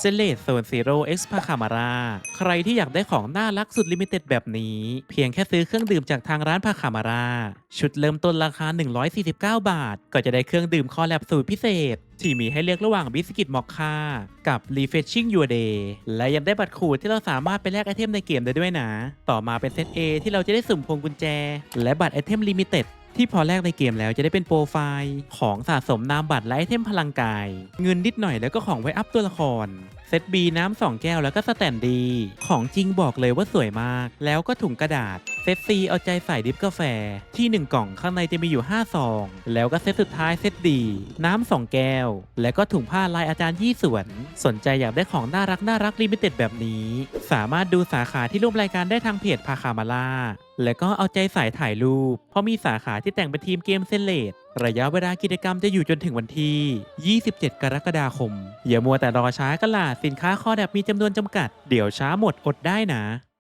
เซเลตโซนซีโร่เอ็กซ์พาคามาราใครที่อยากได้ของน่ารักสุดลิมิเต็ดแบบนี้ เพียงแค่ซื้อเครื่องดื่มจากทางร้านพาคามารา ชุดเริ่มต้นราคา 149 บาท ก็จะได้เครื่องดื่มคอแลบสูตรพิเศษ ที่มีให้เลือกระหว่างบิสกิตมอคค่ากับ Refreshing Your Day และยังได้บัตรขูดที่เราสามารถไปแลกไอเทมในเกมได้ด้วยนะ ต่อมาเป็นเซต A ที่เราจะได้สุ่มพวงกุญแจ และบัตรไอเทมลิมิเต็ดที่พอแลกในเกมแล้วจะได้เป็นโปรไฟล์ ของสะสมนามบัตรและไอเทมพลังกาย เงินนิดหน่อยแล้วก็ของไว้อัพตัวละคร เซต B น้ำสองแก้วแล้วก็สแตนดี ของจริงบอกเลยว่าสวยมาก แล้วก็ถุงกระดาษ เซต C เอาใจใส่ดิฟกาแฟ ที่ 1 กล่องข้างในจะมีอยู่5ซอง แล้วก็เซตสุดท้ายเซตดีน้ำสองแก้ว แล้วก็ถุงผ้าลายอาจารย์ยี่สวน สนใจอยากได้ของน่ารักน่ารักลิมิเต็ดแบบนี้ สามารถดูสาขาที่ร่วมรายการได้ทางเพจพาคามาล่า แล้วก็เอาใจสายถ่ายรูป เพราะมีสาขาที่แต่งเป็นทีมเกมเซนเลดระยะเวลากิจกรรมจะอยู่จนถึงวันที่ 27 กรกฎาคม อย่ามัวแต่รอช้ากันล่ะสินค้าข้อแดบมีจำนวนจำกัด เดี๋ยวช้าหมดอดได้นะ